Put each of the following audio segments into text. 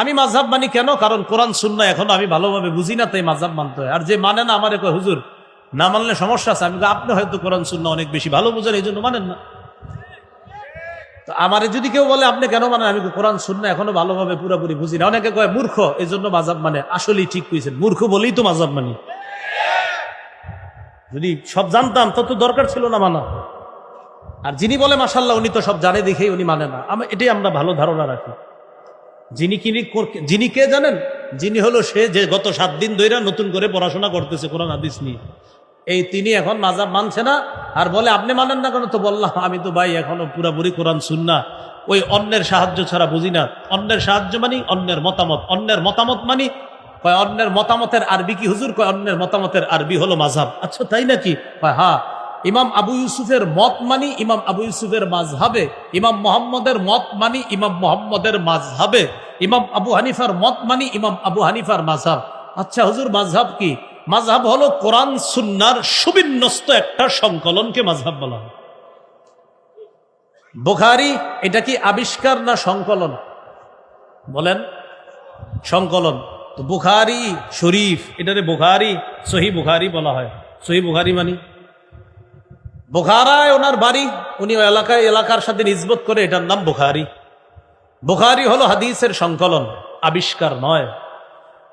আমি মাঝহাব মানি কেন? কারণ কোরআন শূন্য এখন আমি ভালোভাবে বুঝি না, তাই মাঝহাব মানতে হয়। আর যে মানে না আমার কয়, হুজুর, না মানলে সমস্যা আছে। আমি আপনি হয়তো কোরআন শূন্য অনেক বেশি ভালো বুঝেন এই জন্য মানেন না। তো আমারে যদি কেউ বলে, আপনি কেন মানেন আমি কোরআন শূন্য এখনও ভালোভাবে পুরোপুরি বুঝি না। অনেকে কয়, মূর্খ এই জন্য মাঝাব মানে। আসলেই ঠিক কইছেন, মূর্খ বলেই তো মাঝাব মানি। যদি সব জানতাম, তত দরকার ছিল না মানা। আর যিনি বলে মাসাল্লাহ উনি তো সব জানে দেখেই উনি মানে না। আমি, এটাই আমরা ভালো ধারণা রাখি। যিনি কিনি যিনি কে জানেন? যিনি হলো সে যে গত সাত দিন ধরে নতুন করে পড়াশোনা করতেছে কোরআন, হাদিস নিয়ে। এই তিনি এখন মাজাব মানছে না, আর বলে, আপনি মানেন না কেন? তো বললাম, আমি তো ভাই এখনও পুরাপুরি কোরআন শুননা ওই অন্যের সাহায্য ছাড়া বুঝি না। অন্যের সাহায্য মানি, অন্যের মতামত। অন্যের মতামত মানি, কয়, অন্যের মতামতের আরবি কি হুজুর? কয়, অন্যের মতামতের আরবি হলো মাঝহাব আচ্ছা তাই নাকি? কয় হ্যাঁ। ইমাম আবু ইউসুফের মত মানি ইমাম আবু ইউসুফের মাঝহাবে ইমাম মোহাম্মদের মত মানি ইমাম মোহাম্মদের মাঝহাবে ইমাম আবু হানিফার মত মানি ইমাম আবু হানিফার মাঝহাব আচ্ছা হুজুর মাঝহাব কি? মাঝহাব হলো কোরআন, সুন্নার সুবিন্যস্ত একটা সংকলনকে মাঝহাব বলা হয়। বুখারি, এটা কি আবিষ্কার না সংকলন? বলেন, সংকলন। তো বুখারি, শরীফ, এটারে বুখারি সহি বুখারি বলা হয়। সহি বুখারি মানি? বুখারায় ওনার বাড়ি, উনি এলাকায়, এলাকার সাথে নিজবত করে এটার নাম বুখারি। বুখারি হলো হাদিসের সংকলন, আবিষ্কার নয়।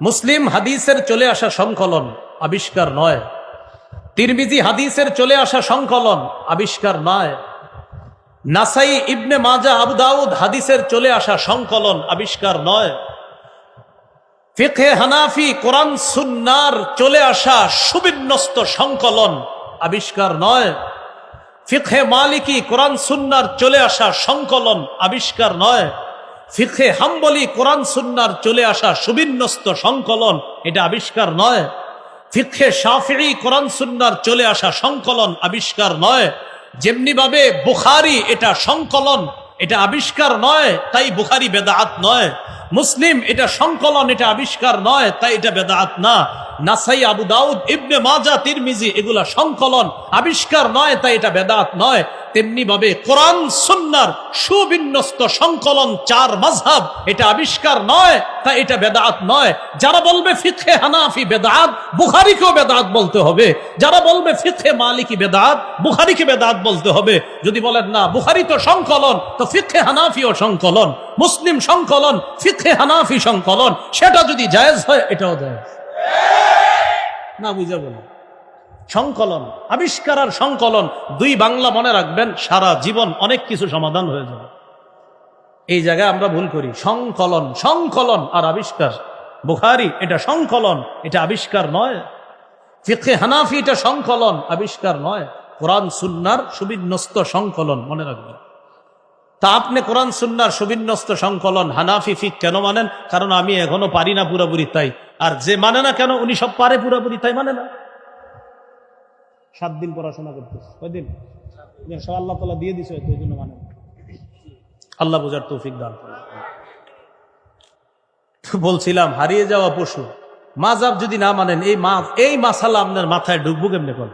মুসলিম হাদিসের চলে আসা সংকলন, আবিষ্কার নয়। তিরমিজি হাদিসের চলে আসা সংকলন, আবিষ্কার নয়। নাসাই ইবনে মাজা, আবু দাউদ হাদিসের চলে আসা সংকলন, আবিষ্কার নয়। ফিখে হানাফি, কোরআন, সুন্নার চলে আসা সুবিন্যস্ত সংকলন, আবিষ্কার নয়। ফিখে মালিকি কোরআন সুন্নার চলে আসা সংকলন আবিষ্কার নয়। ফিখে হাম্বলি কোরআন সুন্নার চলে আসা সুবিন্যস্ত সংকলন এটা আবিষ্কার নয়। ফিখে শাফিঈ কোরআন সুন্নার চলে আসা সংকলন আবিষ্কার নয়। যেমনি ভাবে বুখারি এটা সংকলন, এটা আবিষ্কার নয়, তাই বুখারি বেদাত নয়। মুসলিম এটা সংকলন, এটা আবিষ্কার নয়, তাই এটা বেদাহাত না। নাসাই আবু দাউদ, ইবনে মাজা, তিরমিজি, এগুলা সংকলন। আবিষ্কার নয়, তাই এটা বেদাত নয়। তেমনি ভাবে কোরআন, সুন্নার সুবিন্যস্ত সংকলন, চার মাঝহাব এটা আবিষ্কার নয়, তাই এটা বেদাত নয়। যারা বলবে ফিখে হানাফি বেদাত, বুখারিকেও বেদাত বলতে হবে। যারা বলবে ফিখে মালিকি বেদাত, বুখারিকে বেদাত বলতে হবে। যদি বলেন না, বুখারি তো সংকলন, তো ফিখে হানাফিও সংকলন। মুসলিম সংকলন ফিখে হানাফি সংকলন। সেটা যদি জায়েজ হয়, এটাও জায়েজ। না বুঝা বলো সংকলন, আবিষ্কার আর সংকলন, দুই বাংলা মনে রাখবেন, সারা জীবন অনেক কিছু সমাধান হয়ে যাবে। এই জায়গায় আমরা ভুল করি। সংকলন সংকলন আর আবিষ্কার। বুখারি, এটা সংকলন, এটা আবিষ্কার নয়। ফিখে হানাফি, এটা সংকলন, আবিষ্কার নয়। কোরআন, সুন্নার সুবিন্যস্ত সংকলন মনে রাখবেন। তা আপনি কোরআন, সুন্নার সুবিন্যস্ত সংকলন হানাফি, ফিক কেন মানেন? কারণ আমি এখনও পারি না পুরাপুরি, তাই আর যে মানে না কেন, উনি সব পারে পুরাপুরি, তাই মানে না? সাত দিন পড়াশোনা করতেছে। কয়দিন সব আল্লাহ তালা দিয়ে দিছে জন্য মানে আল্লাহ বোঝার তৌফিক দান করুন। বলছিলাম, হারিয়ে যাওয়া পশু, মাজাব যদি না মানেন, এই এই মাসালা আপনার মাথায় ঢুকবো কেমনে করে